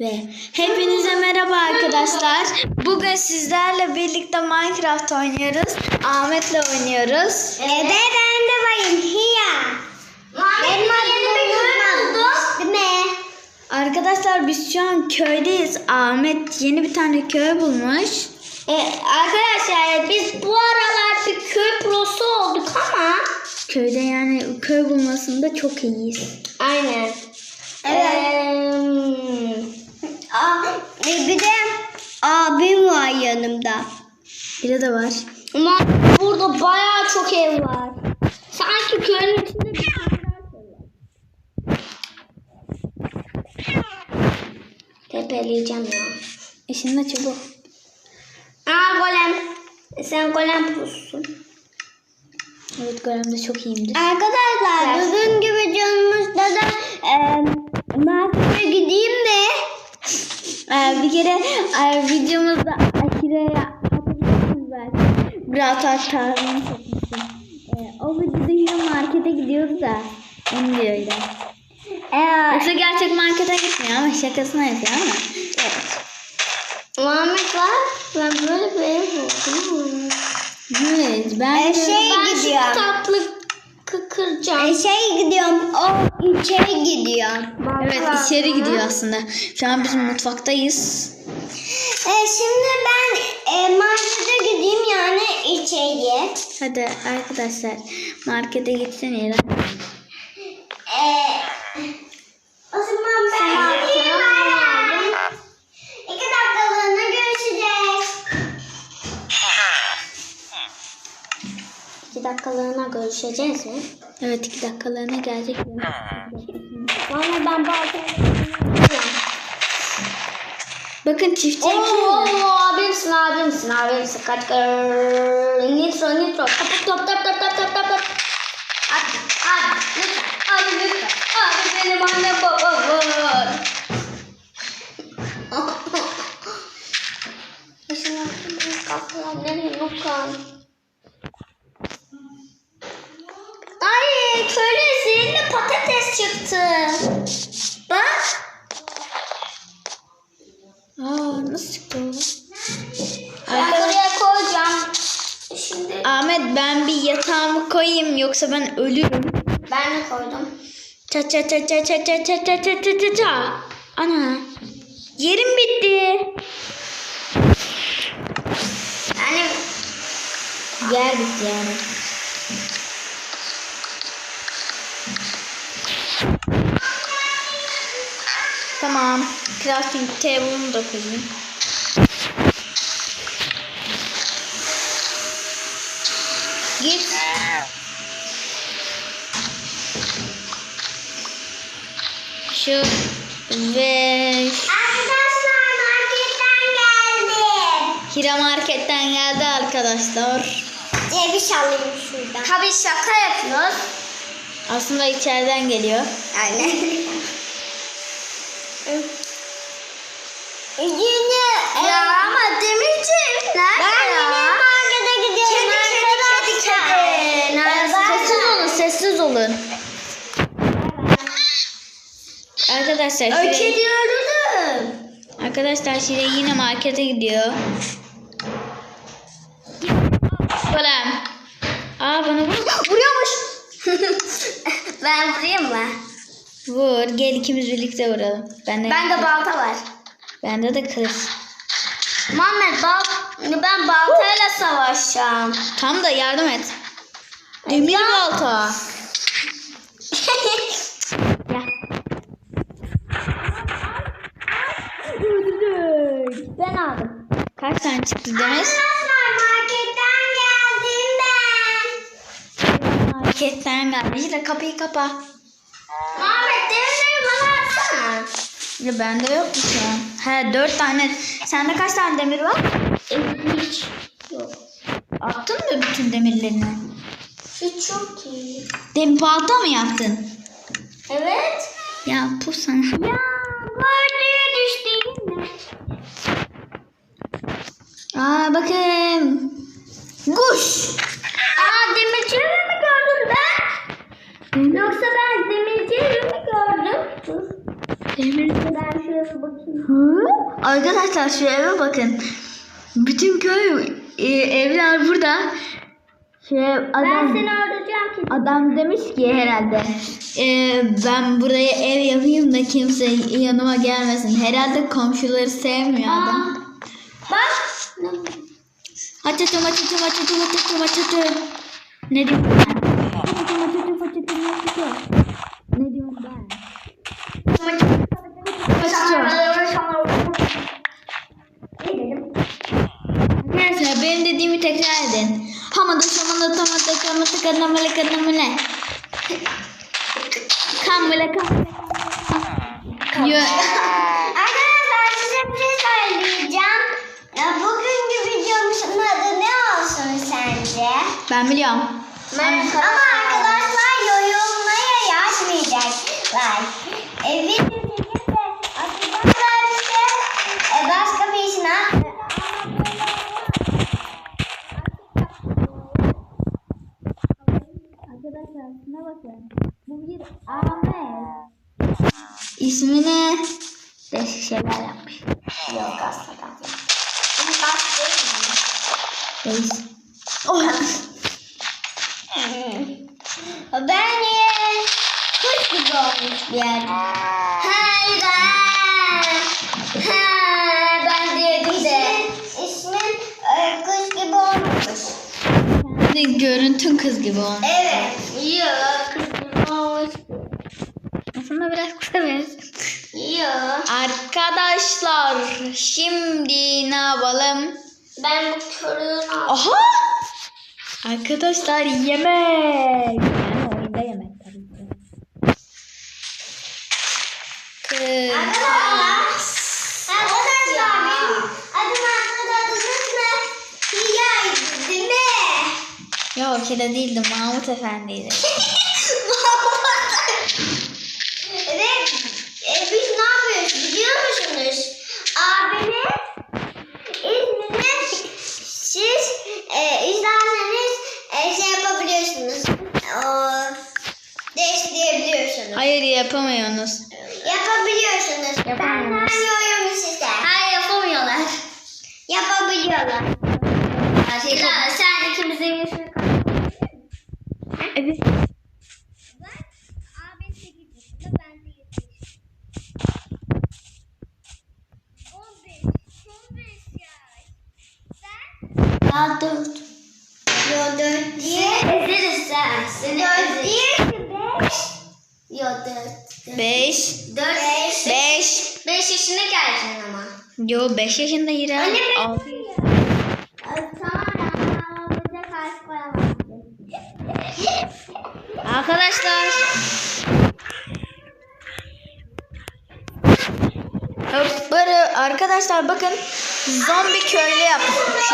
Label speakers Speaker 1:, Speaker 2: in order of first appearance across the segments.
Speaker 1: Ve hepinize merhaba arkadaşlar. Bugün sizlerle birlikte Minecraft oynuyoruz. Ahmet'le oynuyoruz.
Speaker 2: Evet ben de varım. Hiya. Benim mi?
Speaker 1: Arkadaşlar biz şu an köydeyiz. Ahmet yeni bir tane köy bulmuş.
Speaker 2: Ee, arkadaşlar biz bu aralar bir köy prosu olduk ama.
Speaker 1: Köyde yani köy bulmasında çok iyiyiz.
Speaker 2: Aynen. Evet. Aa, bir de abim var yanımda.
Speaker 1: Biri de var.
Speaker 2: Ama burada bayağı çok ev var. Sanki köyün içinde bir. Tepeleyeceğim ya.
Speaker 1: İşin de çabuk.
Speaker 2: Aa golem. Sen golem prosusun.
Speaker 1: Evet Görem'de çok iyiyimdir.
Speaker 2: Arkadaşlar bugünkü videomuzda da e, markete gideyim mi?
Speaker 1: Ee, bir kere e, videomuzda Akire'ye hatırlıyorsunuz belki. Biraz tarihini çekmiştim. Ee, o videoda yine markete gidiyoruz da. Onu diyor
Speaker 2: Ee,
Speaker 1: Yoksa gerçek markete gitmiyor ama şakasına yapıyor ama.
Speaker 2: evet. Muhammed var. Ben böyle bir ev buldum.
Speaker 1: Evet ben
Speaker 2: E,
Speaker 1: de-
Speaker 2: şey
Speaker 1: ben
Speaker 2: gidiyor.
Speaker 1: şu
Speaker 2: tatlı kıracağım. E, şey gidiyorum. O içeri gidiyor.
Speaker 1: Evet içeri gidiyor aslında. Şu an biz mutfaktayız.
Speaker 2: E, şimdi ben e, markete gideyim yani içeri.
Speaker 1: Hadi arkadaşlar markete gitsene ya.
Speaker 2: E, o zaman ben gideyim iki dakikalığına görüşeceğiz mi?
Speaker 1: Evet iki dakikalığına gelecek
Speaker 2: mi? Valla ben bazen...
Speaker 1: Bakın çiftçi
Speaker 2: Oo, abimsin abimsin abimsin. Kaç kar. Nitro nitro. Top top top top top top top. Abi abi lütfen. Abi lütfen. Abi benim annem babam var. Işınlar kapılar nereye bakalım? Köylü zehirli patates çıktı. Bak.
Speaker 1: Aa nasıl çıktı o?
Speaker 2: Ben buraya koyacağım. Şimdi
Speaker 1: Ahmet ben bir yatağımı koyayım yoksa ben ölürüm.
Speaker 2: ben de koydum.
Speaker 1: Ça ça ça ça ça ça ça ça ça ça ça ça. Ana. Yerim bitti.
Speaker 2: Yani
Speaker 1: Yer bitti yani. Tamam. Crafting table'ımı da koyayım. Git. Şu ve
Speaker 2: arkadaşlar marketten geldim.
Speaker 1: Hira marketten geldi arkadaşlar.
Speaker 2: Ceviz alayım şuradan. Tabii şaka yapıyoruz.
Speaker 1: Aslında içeriden geliyor.
Speaker 2: Aynen. Yine ya ama demirci nerede ben ya? Ben yine markete gidiyorum. Kedi kedi kedi kedi.
Speaker 1: Sessiz olun, sessiz olun. Arkadaşlar
Speaker 2: Ay
Speaker 1: Şire,
Speaker 2: kedi öldürdüm.
Speaker 1: arkadaşlar Şire yine markete gidiyor. Golem. Aa bana vur. Vuruyormuş.
Speaker 2: ben vurayım mı?
Speaker 1: Vur. Gel ikimiz birlikte vuralım. Ben de,
Speaker 2: Ben de balta var.
Speaker 1: Bende de kılıç.
Speaker 2: Muhammed bal ben baltayla savaşacağım.
Speaker 1: Tam da yardım et. Demir balta. Gel.
Speaker 2: ben aldım.
Speaker 1: Kaç tane çıktı Deniz?
Speaker 2: Marketten geldim ben.
Speaker 1: Marketten gelmiş. Şire kapıyı kapa.
Speaker 2: Atsana.
Speaker 1: Ya bende yok şu an. He dört tane. Sende kaç tane demir var?
Speaker 2: Hiç yok.
Speaker 1: Attın mı bütün demirlerini?
Speaker 2: Hiç yok ki.
Speaker 1: Demir balta mı yaptın?
Speaker 2: Evet.
Speaker 1: Ya bu sana.
Speaker 2: Ya gördüğü düştü yine.
Speaker 1: Aa bakın. Kuş.
Speaker 2: Aa demirciyi mi gördüm ben? Yoksa ben demirciyi mi gördüm? Ben bakayım.
Speaker 1: Hı? Arkadaşlar şu eve bakın. Bütün köy e, evler burada. Şey,
Speaker 2: Ben
Speaker 1: adam,
Speaker 2: seni öldüreceğim ki.
Speaker 1: adam demiş ki herhalde e, ben buraya ev yapayım da kimse yanıma gelmesin. Herhalde komşuları sevmiyor adam.
Speaker 2: Aa, bak.
Speaker 1: Açatım açatım açatım açatım açatım. Ne diyorum ben? Açatım açatım açatım açatım. Ne diyorum ben?
Speaker 2: Ne dedim?
Speaker 1: Neyse benim dediğimi tekrar edin. Hamada şamada tamada kamata kanamale kanamale. Kamale kamale. Yo,
Speaker 2: Arkadaşlar size bir şey söyleyeceğim. Bugünkü videomuzun adı ne olsun sence?
Speaker 1: ben biliyorum.
Speaker 2: Ama arkadaşlar yorumlara yazmayacaklar. E, video çekip de atacaklar bize e, başka bir işine.
Speaker 1: Arkadaşlar şuna bakın. Bu bir Ahmet. İsmini değişik şeyler yapmış.
Speaker 2: Yok aslında. Bu kas değil mi?
Speaker 1: Reis.
Speaker 2: Oh. Bence kuş gibi olmuş bir yer. Hayır. Ha, ben dedim de. İsmin e, kuş gibi olmuş.
Speaker 1: Görüntün kız gibi olmuş.
Speaker 2: Evet. Yok.
Speaker 1: Aslında biraz kısa.
Speaker 2: Yok.
Speaker 1: Arkadaşlar şimdi ne yapalım?
Speaker 2: Ben bu körüğün
Speaker 1: Aha! Arkadaşlar yemek. Yani oyunda yemek tabii ki. Kız.
Speaker 2: Arkadaşlar. Benim adım hatırladınız mı? Hiyaydı değil mi?
Speaker 1: Yok kere değildi Mahmut Efendi'ydi.
Speaker 2: Ve e, biz ne yapıyoruz biliyor musunuz? Abimin ismini siz e, izlerseniz e, şey yapabiliyorsunuz. O, değiştirebiliyorsunuz.
Speaker 1: Hayır yapamıyorsunuz.
Speaker 2: Yapabiliyorsunuz.
Speaker 1: Yapamıyoruz.
Speaker 2: 5
Speaker 1: yaşında İrem.
Speaker 2: Anne ben 6
Speaker 1: Arkadaşlar. Böyle arkadaşlar bakın zombi köylü yapmış.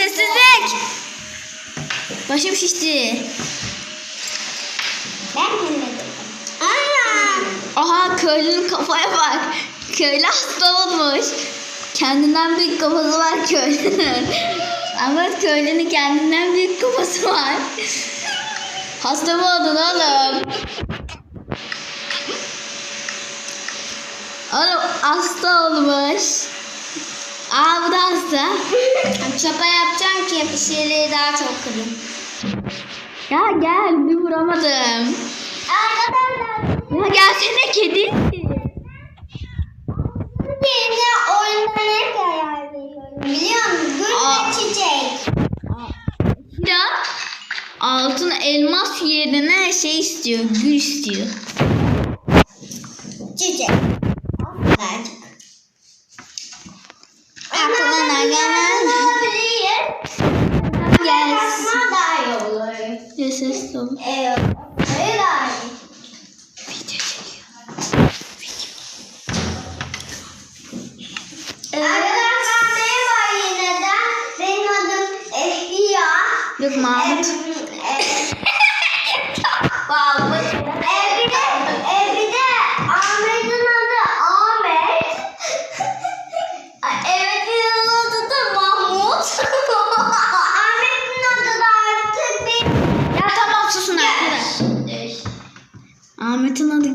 Speaker 1: Sessizlik. Başım şişti.
Speaker 2: Ben bilmedim. Ana.
Speaker 1: Aha köylünün kafaya bak. Köylü hasta olmuş. Kendinden büyük kafası var köylünün. Ama köylünün kendinden büyük kafası var. Hasta mı oldun oğlum? Oğlum hasta olmuş. Aa bu da hasta.
Speaker 2: Şaka yapacağım ki bir şeyleri daha çok kırayım.
Speaker 1: Ya gel bir vuramadım.
Speaker 2: Arkadaşlar
Speaker 1: Ya gelsene kedi.
Speaker 2: Yine oyunda ne karar veriyorum biliyor musun? Gül çiçek.
Speaker 1: Altın elmas yerine şey istiyor, gül istiyor.
Speaker 2: Çiçek.
Speaker 1: Ne gelmez?
Speaker 2: Olabilir.
Speaker 1: Yes.
Speaker 2: Yapma daha iyi olur.
Speaker 1: Yes, ol.
Speaker 2: Evet. Öyle. Arkadaşlar merhaba yeniden. Benim adım Efiya.
Speaker 1: Yok. Mahmut.
Speaker 2: Ee,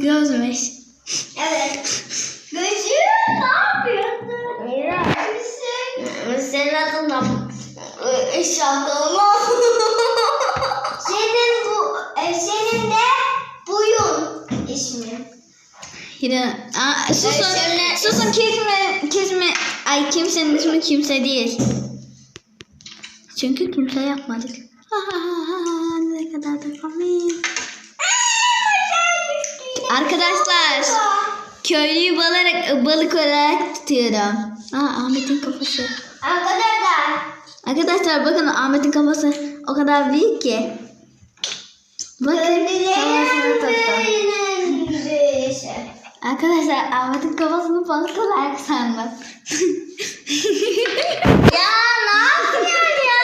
Speaker 2: Gözmüş. Evet. Gözü ne yapıyorsun? Mira. Senin adın da ee, şapkalama. senin bu e, senin de buyun ismin.
Speaker 1: Yine aa, susun
Speaker 2: Şöyle-
Speaker 1: susun kesme kesme ay kimsenin ismi kimse değil. Çünkü kimse yapmadık. ne kadar da komik. Arkadaşlar köylüyü balık, balık olarak tutuyorum. Aa Ahmet'in kafası.
Speaker 2: Arkadaşlar.
Speaker 1: Arkadaşlar bakın Ahmet'in kafası o kadar büyük ki. Bakın kafasını tuttum. Arkadaşlar Ahmet'in kafasını balık olarak sandım.
Speaker 2: Ya ne yapıyorsun ya?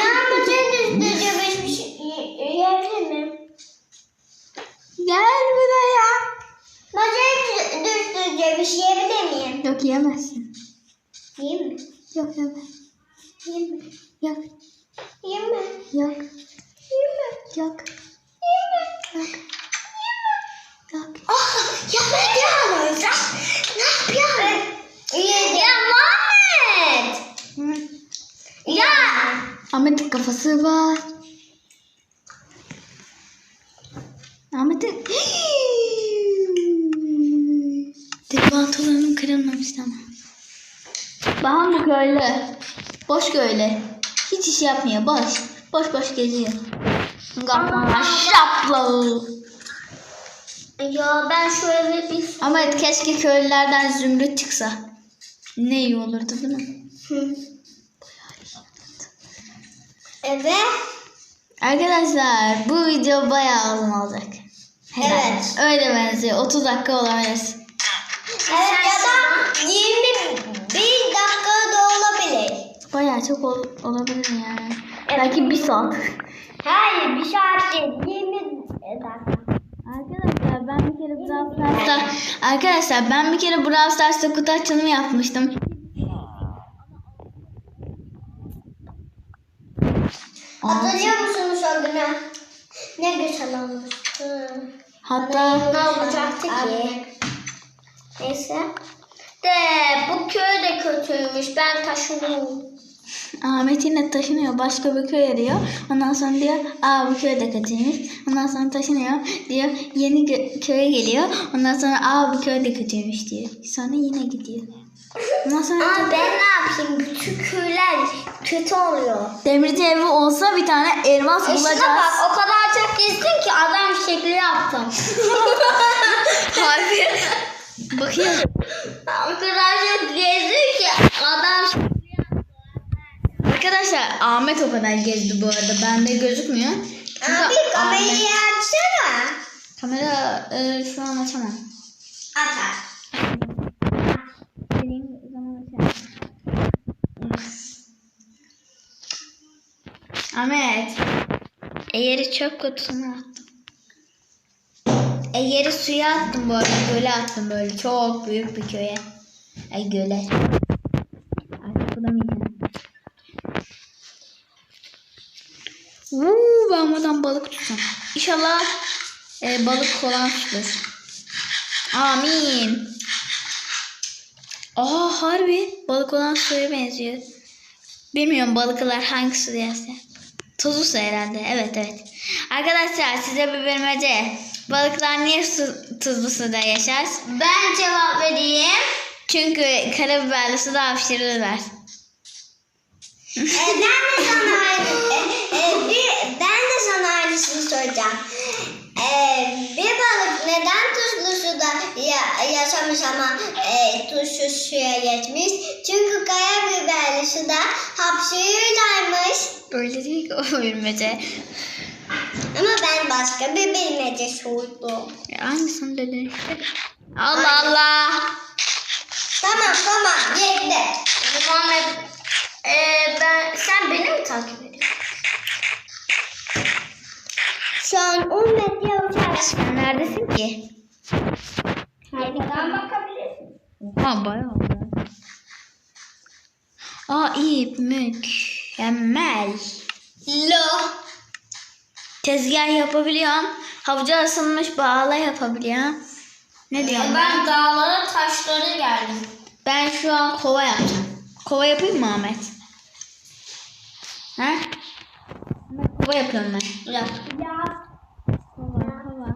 Speaker 2: Ya maçın üstüne bir şey yiyebilir miyim?
Speaker 1: Gel buraya.
Speaker 2: Bir şey yiyebilir miyim?
Speaker 1: Yok yemezsin.
Speaker 2: Yiyeyim mi?
Speaker 1: Yok yeme.
Speaker 2: Yiyeyim mi?
Speaker 1: Yok
Speaker 2: Yiyeyim mi?
Speaker 1: yok
Speaker 2: Yiyeyim mi?
Speaker 1: yok
Speaker 2: Yiyeyim mi?
Speaker 1: yok yok.
Speaker 2: Oh, ya ne yapıyorsun? Ne yapıyorsun? Ya Muhammed!
Speaker 1: Hı.
Speaker 2: Ya!
Speaker 1: Ahmet'in kafası var. Ahmet'in... Debatörünün kırılmamış ama. Bahan bu köylü. Boş köylü. Hiç iş yapmıyor. Boş. Boş boş geziyor. Kafana şaplı.
Speaker 2: Ya ben şu eve bir...
Speaker 1: Ama keşke köylülerden zümrüt çıksa. Ne iyi olurdu değil mi?
Speaker 2: Evet.
Speaker 1: Arkadaşlar bu video bayağı uzun olacak. Herhalde.
Speaker 2: Evet.
Speaker 1: Öyle benziyor. 30 dakika olabilir.
Speaker 2: Evet ya da 21 dakika da olabilir.
Speaker 1: Bayağı çok ol- olabilir yani. Belki bir saat.
Speaker 2: Hayır bir saat değil 20 dakika.
Speaker 1: Arkadaşlar ben bir kere Brawl Stars'ta Arkadaşlar ben bir kere Brawl Stars'ta kutu açılımı yapmıştım.
Speaker 2: Hatırlıyor musunuz o günü? Ne güzel olmuştu.
Speaker 1: Hatta
Speaker 2: Ne olacaktı ki? Neyse. De bu köy de kötüymüş. Ben taşındım.
Speaker 1: Ahmet yine taşınıyor. Başka bir köy arıyor. Ondan sonra diyor aa bu köy de kötüymüş. Ondan sonra taşınıyor. Diyor yeni gö- köye geliyor. Ondan sonra aa bu köy de kötüymüş diyor. Sonra yine gidiyor. Ondan sonra
Speaker 2: Ama ben ne yapayım? Bütün köyler kötü oluyor.
Speaker 1: demirci evi olsa bir tane elmas
Speaker 2: İşte
Speaker 1: bulacağız.
Speaker 2: bak o kadar çok gezdin ki adam şekli yaptım.
Speaker 1: Harbi. Bakıyorum.
Speaker 2: çok gezdin ki adam
Speaker 1: Arkadaşlar Ahmet o kadar gezdi bu arada. Bende gözükmüyor. Çünkü
Speaker 2: Abi
Speaker 1: Ahmet-
Speaker 2: kamerayı açsana.
Speaker 1: Kamera e, şu an açamam. Açamam. Ahmet. Eğeri çöp kutusuna attım. Eğeri suya attım bu arada. Göle attım böyle. Çok büyük bir köye. Ay göle. Artık bulamayacağım. Uuu ben buradan balık tutacağım. İnşallah e, balık kolan tutur. Amin. Aa harbi balık olan suya benziyor. Bilmiyorum balıklar hangi su yerse. Tuzlu su herhalde. Evet evet. Arkadaşlar size bir bilmece. Balıklar niye su, tuzlu suda yaşar?
Speaker 2: Ben cevap vereyim.
Speaker 1: Çünkü karabiberli suda hapşırırlar.
Speaker 2: Ee, ben de sana aynı, e, e, bir, ben de sana aynısını soracağım. Ee, bir balık neden tuzlu suda ya, yaşamış ama e, tuzsuz suya geçmiş? Çünkü karabiberli suda hapşırırlarmış.
Speaker 1: Öyle değil ki o bilmece.
Speaker 2: Ama ben başka bir bilmece sordum.
Speaker 1: Ya Aynısını dedin işte. Allah Allah.
Speaker 2: Tamam tamam yetti. Muhammed ee, ben, sen beni mi takip ediyorsun? Şu an 10 metre uçarsın.
Speaker 1: Sen neredesin ki?
Speaker 2: Harikadan bakabilirsin.
Speaker 1: Oha bayağı. Aa ip mükemmel.
Speaker 2: Lo.
Speaker 1: Tezgah yapabiliyorum. Havuca ısınmış bağla yapabiliyorum. Ne diyorsun? Ben,
Speaker 2: Ben dağlara taşlara geldim.
Speaker 1: ben şu an kova yapacağım. Kova yapayım mı Ahmet? Ha? Kova yapıyorum ben.
Speaker 2: Yap.
Speaker 1: Kova, kova.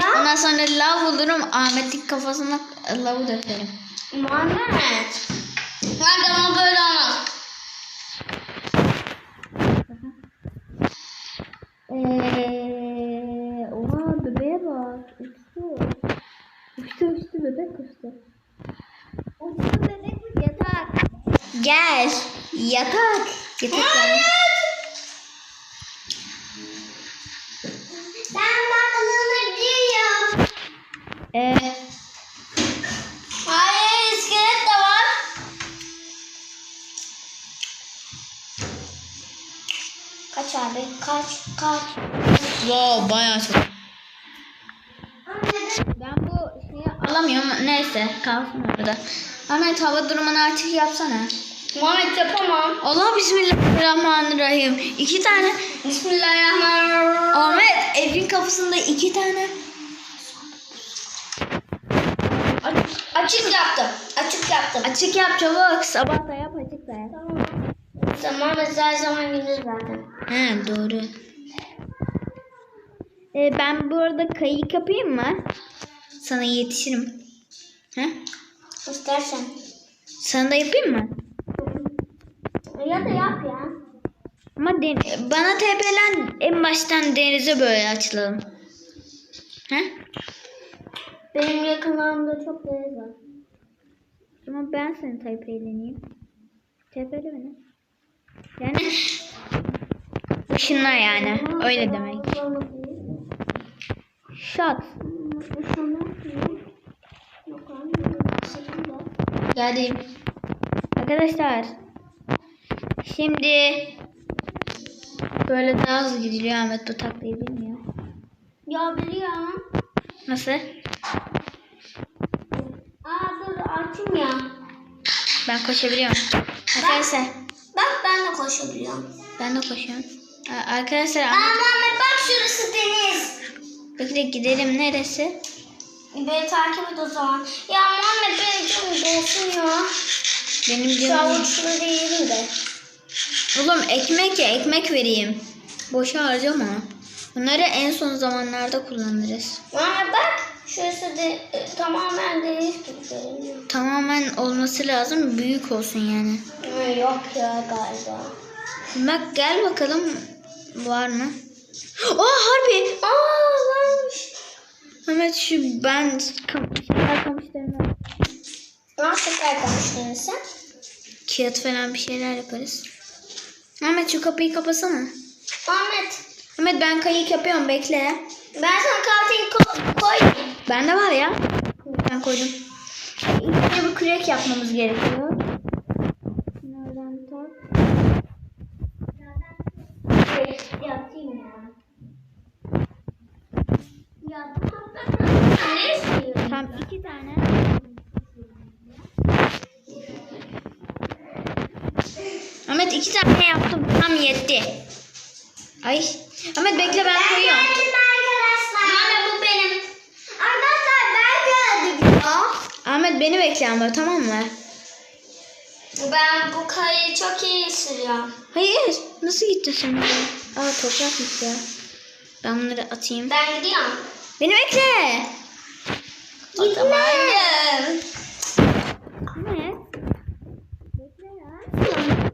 Speaker 2: Ya.
Speaker 1: Ondan sonra lav bulurum. Ahmet'in kafasına lavı dökerim.
Speaker 2: Muhammed. Hadi ama böyle olmaz.
Speaker 1: Gel. Yatak. Yatak gel.
Speaker 2: Ben balığını diyorum.
Speaker 1: Eee,
Speaker 2: Hayır iskelet de var. Kaç abi? Kaç? Kaç?
Speaker 1: wow bayağı çok. Ben bu şeyi alamıyorum. Neyse kalsın orada. Ahmet hava durumunu artık yapsana.
Speaker 2: Muhammed yapamam.
Speaker 1: Allah bismillahirrahmanirrahim. İki tane.
Speaker 2: Bismillahirrahmanirrahim.
Speaker 1: Ahmet evin kapısında iki tane.
Speaker 2: Açık yaptım. Açık yaptım.
Speaker 1: Açık yap çabuk. Sabah da yap açık da yap.
Speaker 2: Tamam. Muhammed her zaman gündüz zaten.
Speaker 1: He doğru. Ee, ben bu arada kayık yapayım mı? Sana yetişirim. He?
Speaker 2: İstersen.
Speaker 1: Sana da yapayım mı?
Speaker 2: Ya da yap ya.
Speaker 1: Ama den- bana tepelen en baştan denize böyle açılalım. He?
Speaker 2: Benim yakınlarımda çok deniz var.
Speaker 1: Ama ben seni tepeleneyim. Tepele beni. Yani ışınla yani. Öyle demek. Shot. Geldim. Arkadaşlar. Şimdi böyle daha hızlı gidiliyor Ahmet bu taklayı bilmiyor.
Speaker 2: Ya biliyorum.
Speaker 1: Nasıl?
Speaker 2: Aa dur açayım ya.
Speaker 1: Ben koşabiliyorum. Arkadaşlar
Speaker 2: Bak ben de koşabiliyorum.
Speaker 1: ben de koşuyorum. Aa, Arkadaşlar
Speaker 2: Aa
Speaker 1: Ahmet
Speaker 2: bak şurası deniz.
Speaker 1: bekle gidelim neresi?
Speaker 2: Beni takip et o zaman. Ya Muhammed benim canım dolsun ya.
Speaker 1: Benim
Speaker 2: Şu
Speaker 1: canım.
Speaker 2: avuçları değilim de.
Speaker 1: Oğlum ekmek ya ekmek vereyim. Boşa harcama. Bunları en son zamanlarda kullanırız.
Speaker 2: Muhammed bak şurası de, e, tamamen deniz gibi görünüyor.
Speaker 1: Tamamen olması lazım. Büyük olsun yani.
Speaker 2: Yok ya galiba.
Speaker 1: Bak gel bakalım var mı? Aa harbi.
Speaker 2: Aa varmış.
Speaker 1: Mehmet şu ben kam şeyler kamışlarına
Speaker 2: Nasıl arkadaşların sen?
Speaker 1: kağıt falan bir şeyler yaparız. Mehmet şu kapıyı kapasana.
Speaker 2: Muhammed
Speaker 1: Mehmet ben kayık yapıyorum bekle.
Speaker 2: ben sana kartayı ko- koy.
Speaker 1: Bende var ya. Ben koydum. İlk bir kürek yapmamız gerekiyor. Nereden tak?
Speaker 2: Şey, Yatayım ya. Ya bu toprakları ne istiyorsun?
Speaker 1: Tam iki tane. Ahmet iki tane yaptım. Tam yetti. Ay. Ahmet bekle ben koyuyorum.
Speaker 2: arkadaşlar. Muhammed bu benim. Arkadaşlar ben geldim ya.
Speaker 1: Ahmet beni bekle ama tamam mı?
Speaker 2: Ben bu kayayı çok iyi sürüyorum.
Speaker 1: Hayır. Nasıl gittin sen oraya? Aa toprakmış ya. Ben bunları atayım.
Speaker 2: Ben gidiyorum.
Speaker 1: Beni bekle. Ahmet. Bekle ya.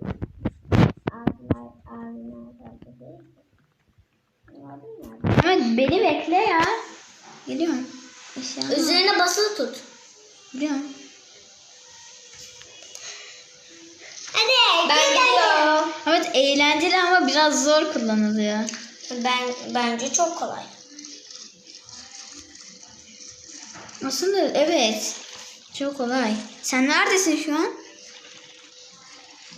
Speaker 1: Ahmet beni bekle ya. Geliyorum. Aşağı.
Speaker 2: Üzerine basılı tut.
Speaker 1: Geliyorum.
Speaker 2: Hadi ben gidiyorum.
Speaker 1: Ahmet eğlenceli ama biraz zor kullanılıyor.
Speaker 2: Ben bence çok kolay.
Speaker 1: Aslında evet. Çok kolay. Sen neredesin şu an?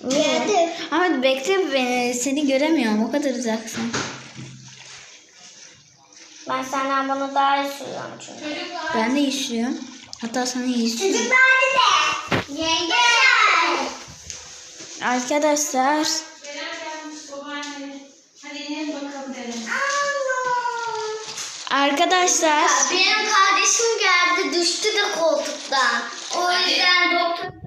Speaker 1: Oo.
Speaker 2: Geldim.
Speaker 1: Ahmet bekle beni. Seni göremiyorum. O kadar uzaksın.
Speaker 2: Ben senden bunu daha iyi sürüyorum çünkü.
Speaker 1: Ben de işliyorum. Hatta sana iyi işliyorum.
Speaker 2: Çocuklar de. Yenge.
Speaker 1: Arkadaşlar. Arkadaşlar.
Speaker 2: Benim kardeşim geldi düştü de koltuktan. O yüzden doktor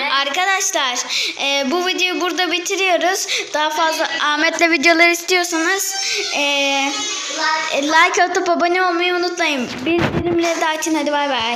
Speaker 1: arkadaşlar e, bu videoyu burada bitiriyoruz. Daha fazla Ahmet'le videolar istiyorsanız e, e, like atıp abone olmayı unutmayın. Bildirimleri de açın hadi bay bay.